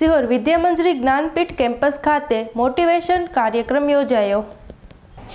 Sihor Vidyamanjari Gyanpeeth campus ખાતે motivation કાર્યક્રમ યોજાયો.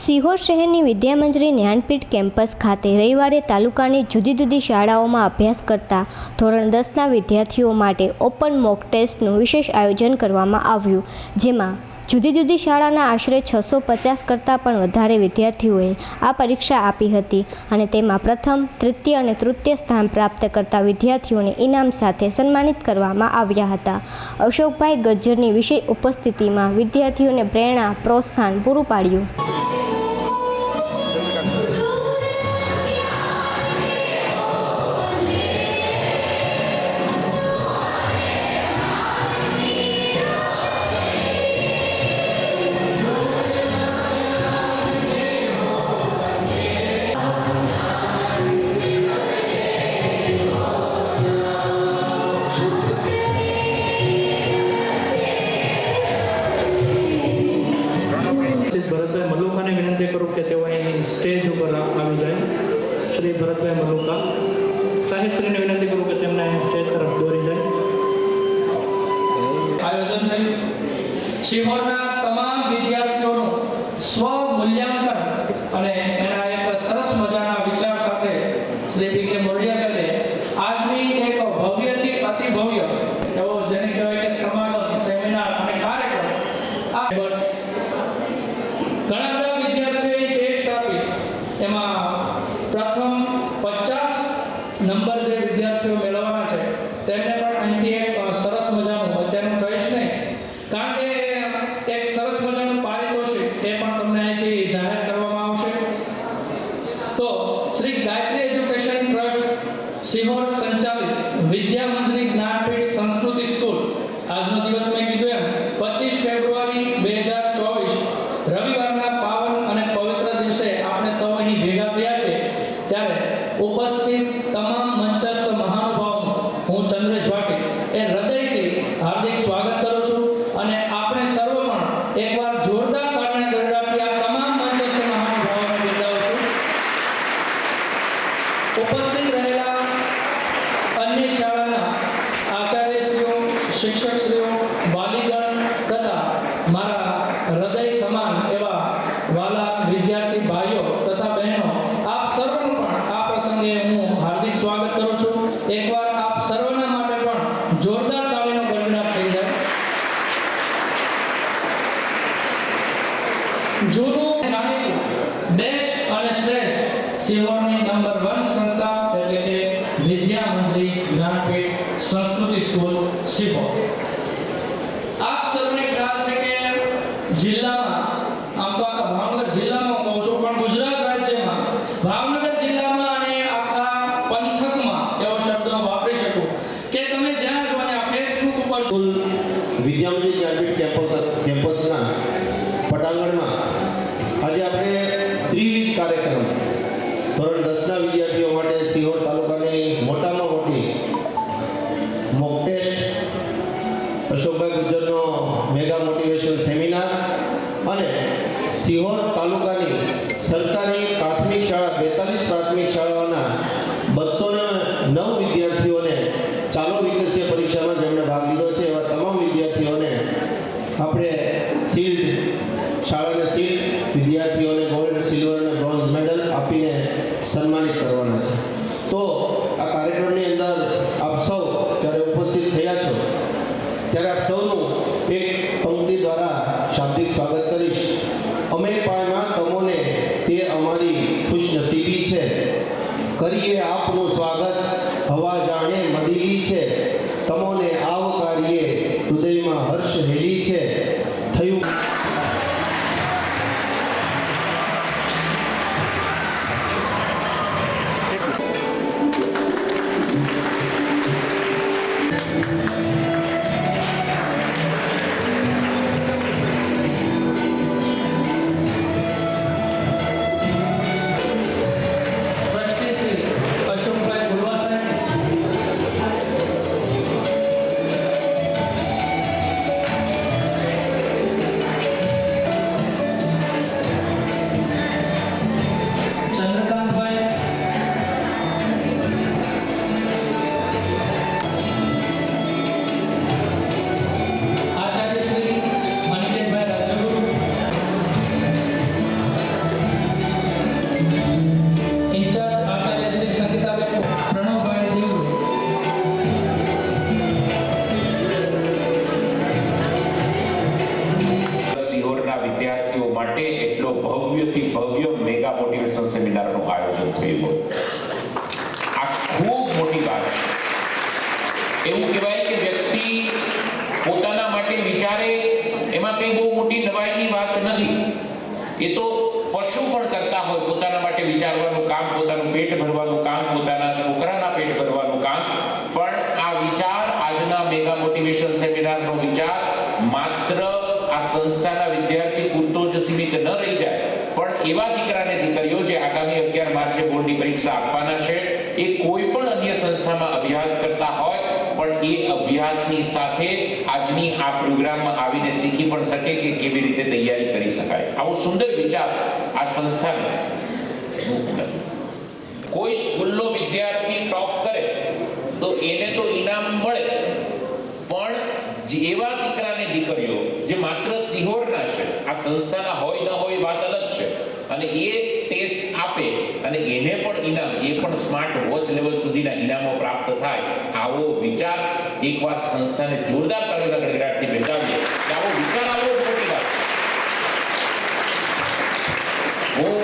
સિહોર શહેરની વિદ્યામંજરી જ્ઞાનપીઠ કેમ્પસ ખાતે રવિવારે તાલુકાની જુદી જુદી શાળાઓમાં અભ્યાસ કરતા ધોરણ દસના વિદ્યાર્થીઓ માટે ઓપન મોક ટેસ્ટનું વિશેષ આયોજન કરવામાં આવ્યું, જેમાં જુદી જુદી શાળાના આશરે છસો પચાસ કરતાં પણ વધારે વિદ્યાર્થીઓએ આ પરીક્ષા આપી હતી અને તેમાં પ્રથમ, તૃતીય અને તૃતીય સ્થાન પ્રાપ્ત કરતા વિદ્યાર્થીઓને ઇનામ સાથે સન્માનિત કરવામાં આવ્યા હતા. અશોકભાઈ ગજ્જરની વિશેષ ઉપસ્થિતિમાં વિદ્યાર્થીઓને પ્રેરણા, પ્રોત્સાહન પૂરું પાડ્યું. ભરતભાઈ મલુકા સાહિત્યને વિનંતી કરું કે તેમને સ્ટેજ તરફ દોરી જાય. આયોજન થયું. શિહોરના તમામ વિદ્યાર્થીઓનું સ્વ મૂલ્યાંકન અને એના એક સરસ મજાના વિચાર સાથે શ્રી પી કે મોરડિયા સાહેબે આજની એક ભવ્યથી અતિ ભવ્ય, એવો જેને કહેવાય કે સમાગમ, સેમિનાર અને કાર્યક્રમ, આ ઘણા બધા વિદ્યાર્થીઓએ ટેસ્ટ આપી. એમાં પ્રથમ પચાસ નંબર જે વિદ્યાર્થીઓ મેળવવાના છે તેમને પણ અહીંથી એક અ, સરસ મજાનું અત્યારનું કહીશ નહીં કારણ કે એક સરસ મજાનું પારિતોષિક એ પણ તમને અહીંથી જાહેર કરવામાં આવશે તો શ્રી ગાયત્રી એજ્યુકેશન ટ્રસ્ટ સિહોર સંચાલિત વિદ્યા મંજરી જ્ઞાનપીઠ સંસ્કૃતિ સ્કૂલ આજનો દિવસ મેં કીધું એમ પચીસ ફેબ્રુઆરી બે હજાર ચોવીસ રવિવારના પાવન અને પવિત્ર દિવસે આપણે સૌ અહીં ભેગા થયા છે ત્યારે ઉપસ્થિત તમામ મંચસ્થ મહાનુભાવોનું હું ચંદ્રેશ ભાટી એ હૃદયથી હાર્દિક સ્વાગત કરું છું અને આપણે સર્વ પણ એકવાર જોરદાર તાળીના ગરડાથી આ તમામ મંચસ્થ મહાનુભાવોને બિરદાવું છું ઉપસ્થિત રહેલા અન્ય શાળાના આચાર્યશ્રીઓ શિક્ષકશ્રીઓ વાલીગણ તથા મારા હૃદય સમાન એવા વાલા વિદ્યાર્થી ભાઈઓ તથા બહેનો આપ સર્વનું પણ આ પ્રસંગે હું હાર્દિક સ્વાગત કરું છું એકવાર આપ સર્વના માટે પણ જોરદાર તાળીનો ગણના થઈ જાય જૂનું જાણીતું બેસ્ટ અને શ્રેષ્ઠ સિહોરની નંબર વન સંસ્થા એટલે કે વિદ્યા મંત્રી જ્ઞાનપીઠ સંસ્કૃતિ સ્કૂલ સિહોર આપ સૌને ખ્યાલ છે કે જિલ્લામાં આમ તો આખા ભાવનગર જિલ્લામાં કહું છું પણ ગુજરાત રાજ્યમાં ભાવનગર જિલ્લામાં અને આખા પંથકમાં એવો શબ્દ હું વાપરી શકું કે તમે જ્યાં જો અને આ ફેસબુક ઉપર સ્કૂલ વિદ્યામંદિર કેમ્પસ કેમ્પસના પટાંગણમાં આજે આપણે ત્રિવિધ કાર્યક્રમ ધોરણ દસના વિદ્યાર્થીઓ માટે સિહોર તાલુકાની મોટામાં મોટી મોક ટેસ્ટ અશોકભાઈ ગુજરનો મેગા મોટિવેશન સેમિનાર અને સિહોર તાલુકાની સરકારી પ્રાથમિક શાળા બેતાલીસ પ્રાથમિક શાળાઓના બસો નવ વિદ્યાર્થીઓને ચાલો વિકસીય પરીક્ષામાં જેમણે ભાગ લીધો છે એવા તમામ વિદ્યાર્થીઓને આપણે શિલ્ડ શાળાને સીલ વિદ્યાર્થીઓને ગોલ્ડ સિલ્વર અને બ્રોન્ઝ મેડલ આપીને સન્માનિત કરવાના છે. તો આ કાર્યક્રમની અંદર આપ સૌ જ્યારે ઉપસ્થિત થયા છો, ત્યારે આપ સૌનું એક પંક્તિ દ્વારા શાબ્દિક સ્વાગત કરીશ. અમે પાયમાં તમોને તે અમારી ખુશનસીબી છે. કરીએ આપનું સ્વાગત, હવા એ તો પશુ પણ કરતા હોય, પોતાના માટે વિચારવાનું કામ, પોતાનું પેટ ભરવાનું કામ, પોતાના છોકરાના પેટ ભરવાનું કામ. પણ આ વિચાર, આજના મેગા મોટિવેશન સેમિનારનો વિચાર માત્ર આ સંસ્થાના વિદ્યાર્થી પૂરતો જ સીમિત ન રહી જાય. પણ એવા દીકરાને દીકરીઓ જે આગામી અગિયાર માર્ચે બોર્ડની પરીક્ષા આપવાના છે, એ કોઈ પણ અન્ય સંસ્થામાં અભ્યાસ કરતા હોય એ અભ્યાસની સાથે આજની આ પ્રોગ્રામમાં આવીને શીખી પણ શકે કે કેવી રીતે તૈયારી કરી શકાય. આવો સુંદર વિચાર આ સંસ્થાને. કોઈ સ્કૂલનો વિદ્યાર્થી ટોપ કરે તો એને તો ઇનામ મળે. પણ એવા દીકરાને દીકરીઓ જે માત્ર સિહોરના છે, આ સંસ્થાના હોય ન હોય વાત અલગ છે. અને એ ટેસ્ટ આપે અને એને પણ ઇનામ એ પણ સ્માર્ટ વોચ લેવલ સુધીના ઇનામો પ્રાપ્ત થાય આવો વિચાર એકવાર સંસ્થાને જોરદાર તાળીઓના ગડગડાટથી બિરદાવીએ. આવો વિચાર આવો હું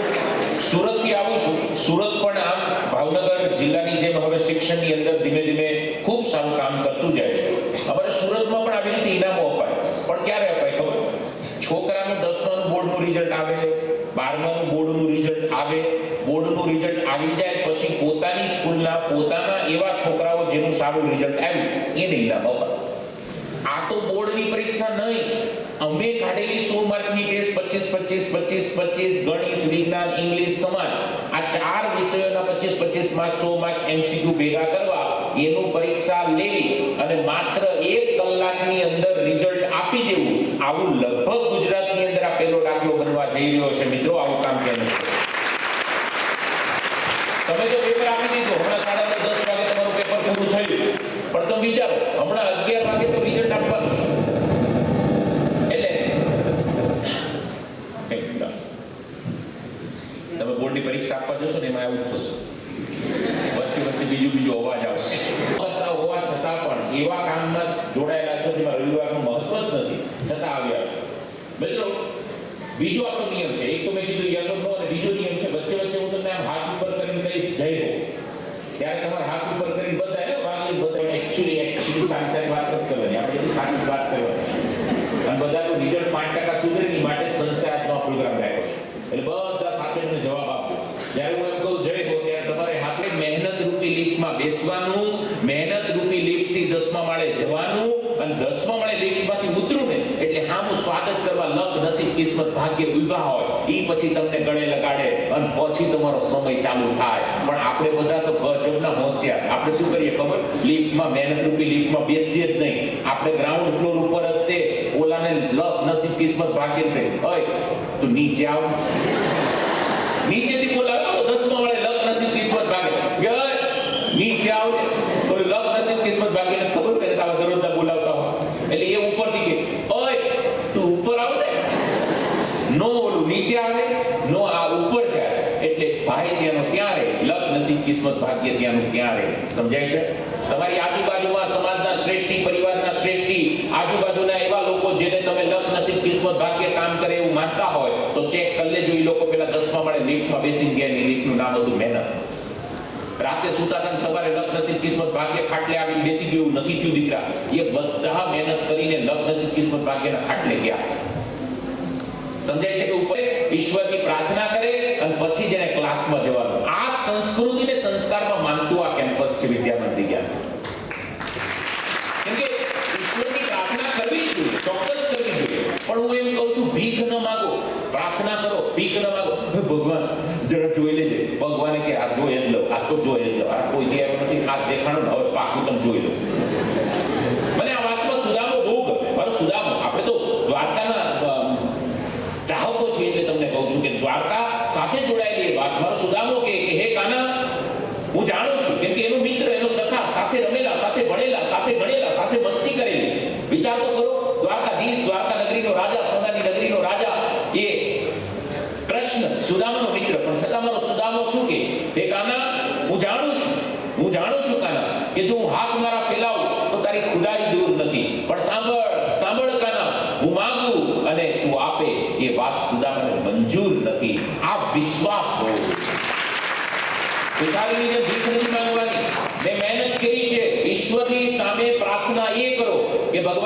સુરતથી આવું છું. સુરત પણ આમ ભાવનગર જિલ્લાની જેમ હવે શિક્ષણની અંદર ધીમે ધીમે ખૂબ સારું કામ કરતું જાય છે. અમારે સુરતમાં પણ આવી રીતે ઇનામો અપાય. પણ ક્યારે અપાય ખબર? છોકરાનું દસમાનું બોર્ડનું રિઝલ્ટ આવે બારમાનું બોર્ડનું રિઝલ્ટ આવે રિઝલ્ટ આવી જાય, પછી પોતાની સ્કૂલના પોતાના એવા છોકરાઓ જેનું સારું રિઝલ્ટ આવ્યું એને ઇનામ અપાય આ તો બોર્ડની પરીક્ષા નહીં. અમે કાઢેલી સો માર્કની ટેસ્ટ પચીસ પચીસ પચીસ પચીસ, ગણિત, વિજ્ઞાન, ઇંગ્લિશ સમાન આ ચાર વિષયોના પચીસ પચીસ માર્ક, સો માર્ક્સ એમસીક્યુ ભેગા કરવા, એનું પરીક્ષા લેવી અને માત્ર એક કલાકની અંદર રિઝલ્ટ આપી દેવું. આવું લગભગ ગુજરાતની અંદર આ પહેલો દાખલો બનવા જઈ રહ્યો છે મિત્રો, આવું કામ છે? તમે તો પેપર આપી દીધો, હમણાં સાડા દસ વાગે તમારું પેપર પૂરું થયું. પણ તમે વિચારો, હમણાં અગિયાર વાગે તો રિઝલ્ટ આપવાનું છે. એટલે. તમે બોર્ડની પરીક્ષા આપવા જશો ને એમાં આવું થશે. વચ્ચે વચ્ચે બીજું બીજું અવાજ આવશે. હોવા છતાં પણ એવા કામમાં જોડાયેલા છો જેમાં રવિવારનું મહત્વ જ નથી, છતાં આવ્યા છો. મિત્રો, બીજો આપણો નિયમ છે, એક તો મેં કીધું યસ નો અને બીજો નિયમ છે વચ્ચે વચ્ચે હું તમને આમ હાથ ઉપર કરીને કહીશ જય હો ત્યારે તમારે હાથ ઉપર કરીને બધા હે વાગે બધા એકચ્યુઅલી એકચ્યુઅલી સારી સારી વાત નથી કરવાની આપણે બધી સાચી જ વાત કરવાની અને બધાનું રિઝલ્ટ પાંચ ટકા સુધરે નહીં માટે જ સંસ્થાએ આજનો આ પ્રોગ્રામ રાખ્યો છે એટલે બધા સાથે મને જવાબ આપજો જ્યારે હું એમ કહું જય હો ત્યારે તમારે હાથે મહેનત રૂપી લિફ્ટમાં બેસવાનું મહેનત રૂપી લિફ્ટથી દસમા માળે જવાનું અને દસમા માળે લિફ્ટમાંથી ઉતરું ને એટલે હામું સ્વાગત કરવા લક નસીબ કિસ્મત ભાગ્ય ઊભા હોય એ પછી તમને ગળે લગાડે અને પછી તમારો સમય ચાલુ થાય. પણ આપણે બધા તો ગજબના હોશિયાર. આપણે શું કરીએ ખબર? લિફ્ટમાં મહેનત રૂપી લિફ્ટમાં બેસીએ જ નહીં. આપણે ગ્રાઉન્ડ ફ્લોર ઉપર જ તે ઓલાને લક નસીબ કિસ્મત ભાગ્ય ને કહે, ઓય તું નીચે આવ. નીચેથી બોલાવ્યો તો દસમા વાળે લક નસીબ કિસ્મત ભાગે કે ઓય, નીચે આવ ને ઓલું લક નસીબ કિસ્મત ભાગે ને ખબર કે તારા દરરોજના બોલાવતા હોય એટલે એ ઉપરથી કે ઓય તું ઉપર આવ ને નો ઓલું નીચે આવે, નો આ ઉપર જાય, એટલે ભાઈ ત્યાંનો ત્યાં રહે લક નસીબ કિસ્મત ભાગ્ય ત્યાંનું ત્યાં રહે સમજાય છે? તમારી આજુબાજુમાં સમાજના શ્રેષ્ઠી, પરિવારના શ્રેષ્ઠી, આજુબાજુના એવા લોકો જેને તમે લક નસીબ કિસ્મત ભાગ્ય કામ કરે એવું માનતા હોય, તો ચેક કરી લેજો એ લોકો પેલા દસમા મળે લિફ્ટમાં બેસી ગયા ની લિફ્ટનું નામ હતું મહેનત. રાતે સુતા હતા સવારે લક નસીબ કિસ્મત ભાગ્ય ખાટલે આવીને બેસી ગયું નથી થયું દીકરા. એ બધા મહેનત કરીને લક નસીબ કિસ્મત ભાગ્યના ખાટલે ગયા. સમજાય છે કે ઉપર ઈશ્વરની પ્રાર્થના કરે અને પછી જેને ક્લાસમાં જવાનું. આ સંસ્કૃતિને સંસ્કારમાં માનતું આ કેમ્પસ છે વિદ્યામંત્રી જ્ઞાન કેમ કે ઈશ્વરની પ્રાર્થના કરવી ચોક્કસ કરવી જોઈએ. પણ હું એમ કહું છું, ભીખ ન માંગો, પ્રાર્થના કરો, ભીખ ન માંગો. હે ભગવાન, જરા જોઈ લેજે. ભગવાને કે આ જોઈ જ લો, આ તો જોઈ જ આ કોઈ દે નથી આ દેખાણો હવે પાકું તમે જોઈ લો.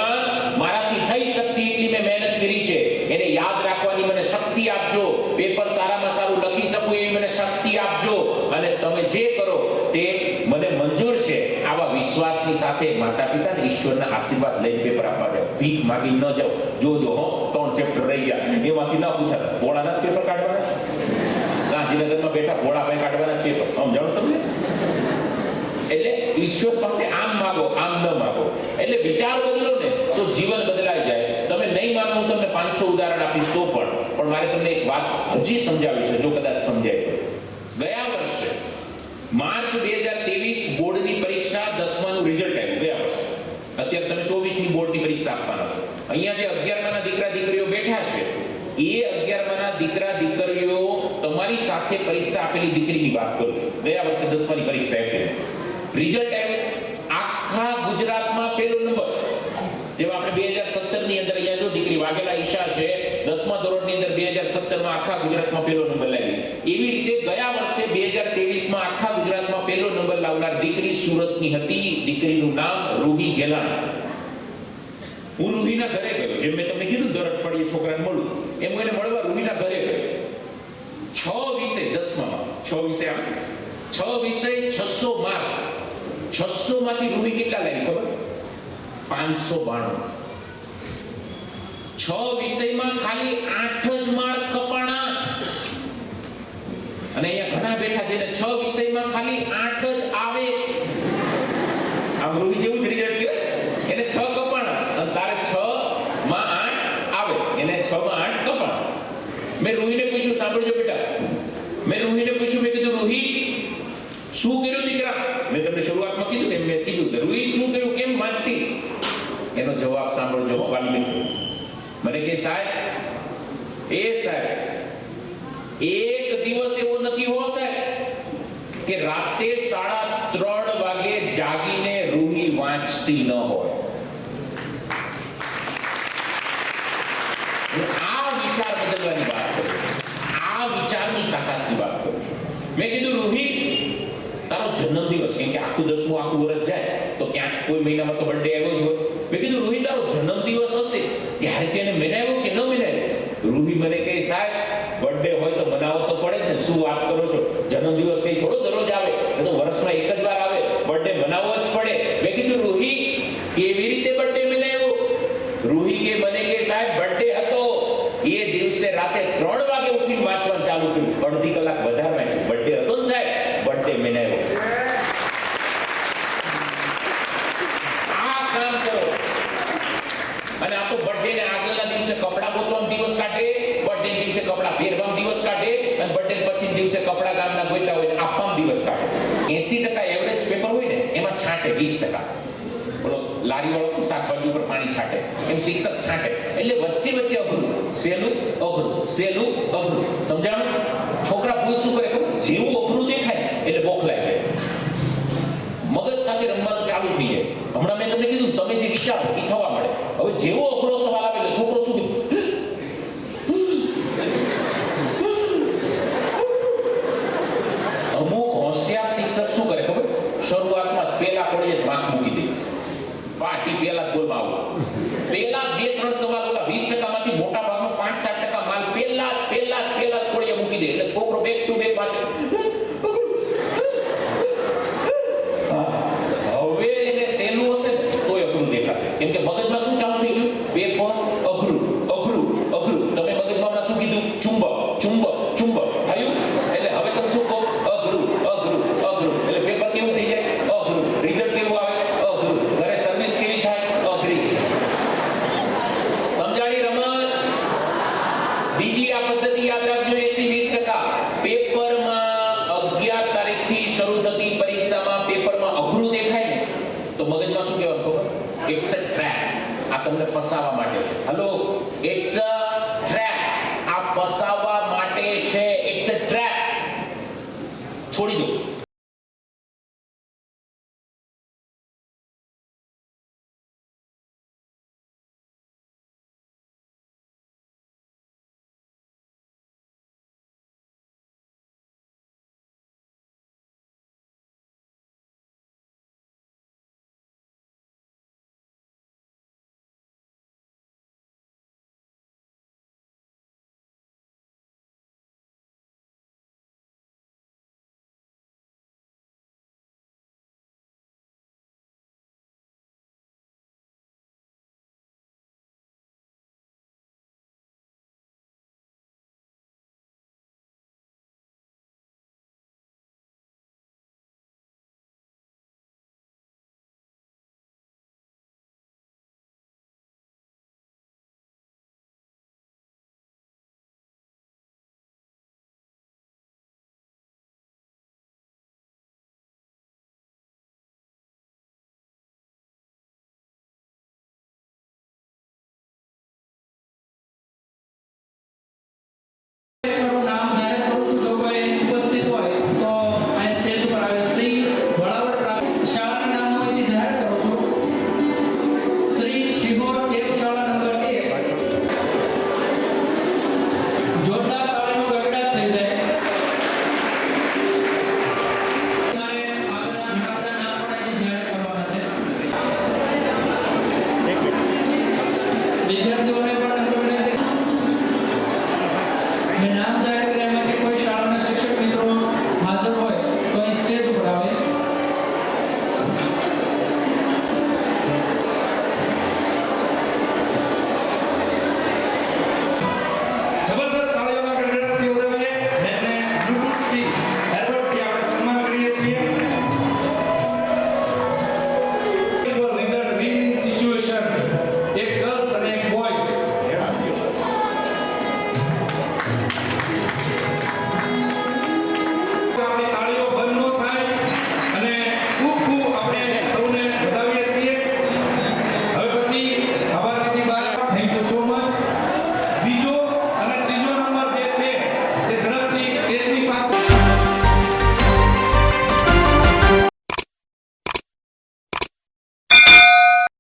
ભગવાન મારાથી થઈ શકતી એટલી મેં મહેનત કરી છે. એને યાદ રાખવાની મને શક્તિ આપજો. પેપર સારામાં સારું લખી શકું એવી મને શક્તિ આપજો. અને તમે જે કરો તે મને મંજૂર છે. આવા વિશ્વાસની સાથે માતા પિતાને ઈશ્વરના આશીર્વાદ લઈને પેપર આપવા જાઓ. ભીખ માગી ન જાઓ. જોજો હો, ત્રણ ચેપ્ટર રહી ગયા. એમાંથી ના પૂછાતા. પોળાના પેપર કાઢવાના છે? ગાંધીનગરમાં બેઠા ભોળાભાઈ કાઢવાના પેપર. સમજાણું તમને? એટલે ઈશ્વર પાસે આમ માગો, આમ ન માગો. એટલે વિચાર બદલો ને તો જીવન બદલાઈ જાય. તમે નહીં માનો, હું તમને પાંચસો ઉદાહરણ આપીશ તો પણ. પણ મારે તમને એક વાત હજી સમજાવી છે, જો કદાચ સમજાય તો. ગયા વર્ષે માર્ચ બે હજાર ત્રેવીસ બોર્ડની પરીક્ષા દસમાનું રિઝલ્ટ આવ્યું ગયા વર્ષે. અત્યારે તમે ચોવીસની બોર્ડની પરીક્ષા આપવાના છો. અહીંયા જે અગિયારમાના દીકરા દીકરીઓ બેઠા છે, એ અગિયારમાના દીકરા દીકરીઓ તમારી સાથે પરીક્ષા આપેલી દીકરીની વાત કરું છું. ગયા વર્ષે દસમાની પરીક્ષા આપેલી. રિઝલ્ટ આવ્યું આખા ગુજરાતમાં પહેલો નંબર જેમાં આપણે બે હજાર સત્તરની અંદર અહીંયા જો દીકરી વાઘેલા ઈશા છે, દસમા ધોરણની અંદર બે હજાર આખા ગુજરાતમાં પહેલો નંબર લાવી એવી રીતે ગયા વર્ષે બે હજાર આખા ગુજરાતમાં પહેલો નંબર લાવનાર દીકરી સુરતની હતી. દીકરીનું નામ રૂહી ગેલાણ હું રૂહીના ઘરે ગયો, જેમ મેં તમને કીધું દર અઠવાડિયે છોકરાને મળું. એમ એને મળવા રૂહીના ઘરે ગયો. છ વિષય દસમા છ વિષય આવે છ વિષય છસો માર્ક છસો માંથી રૂહી કેટલા લાવી ખબર? પાંચસો બાણું. છ વિષયમાં ખાલી આઠ જ માર્ક કપાણા. અને અહીંયા ઘણા બેઠા છે ને છ વિષયમાં ખાલી આઠ જ આવે આમ રૂહી જેવું જ રિઝલ્ટ કહેવાય એને છ કપાણા અને તારે છ માં આઠ આવે એને છ માં આઠ કપાણા મેં રૂહીને પૂછ્યું સાંભળજો બેટા મેં રૂહીને પૂછ્યું મેં કીધું રૂહી શું કર્યું દીકરા મેં તમને શરૂઆતમાં કીધું ને મેં કીધું કે રૂહી શું કર્યું કેમ વાંચતી એનો જવાબ સાંભળજો હો વાલ્મીક મને કે સાહેબ, એ સાહેબ, એક દિવસ એવો નથી હો સાહેબ કે રાતે સાડા ત્રણ વાગે જાગીને રૂહી વાંચતી ન હોય. આ વિચાર બદલવાની વાત કરું આ વિચારની તાકાતની વાત કરું મેં કીધું, રૂહી, તારો જન્મદિવસ. કેમ કે આખું દસમું, આખું વર્ષ જાય, તો ક્યાંક કોઈ મહિનામાં તો બર્થડે આવ્યો જ હોય. મેં કીધું રૂહી તારો જન્મદિવસ હશે, ત્યારે તેને મનાવ્યો કે ન મનાવ્યો? રૂહી મને કહે, સાહેબ બર્થડે હોય તો મનાવો તો પડે જ ને, શું વાત કરો છો? જન્મદિવસ કઈ થોડો દરરોજ આવે, એ તો વર્ષમાં એક જ વાર આવે બર્થડે મનાવવો જ પડે. મેં કીધું, રૂહી, કેવી રીતે બર્થડે મનાવ્યો? રૂહી કે, મને કે સાહેબ બર્થડે હતો, એ દિવસે રાતે ત્રણ વાગે ઉઠીને વાંચવાનું ચાલુ કર્યું, અડધી કલાક વધારે વાંચ્યું બર્થડે હતો ને સાહેબ બર્થડે મનાવ્યો આ કામ કરો અને આ તો બર્થડે ને આગળના દિવસે કપડાં ગોતવામાં દિવસ કાઢે બર્થડે દિવસે કપડાં પહેરવામાં દિવસ કાઢે અને બર્થડે પછી દિવસે કપડાં ગામના ગોઈતા હોય ને આપવામાં દિવસ કાઢે 80% એવરેજ પેપર હોય ને છાંટે 20% બોલો, લારી વાળો કેમ શાકભાજી ઉપર પાણી છાંટે, એમ શિક્ષક છાંટે. એટલે વચ્ચે વચ્ચે અઘરું. સેલું અઘરું. સેલું, અઘરું. સમજાણું? મગજમાં શું કહેવાનું ખબર? ઇટ્સ અ ટ્રેપ આ તમને ફસાવા માટે છે. હલો ઇટ્સ અ ટ્રેપ આ ફસાવવા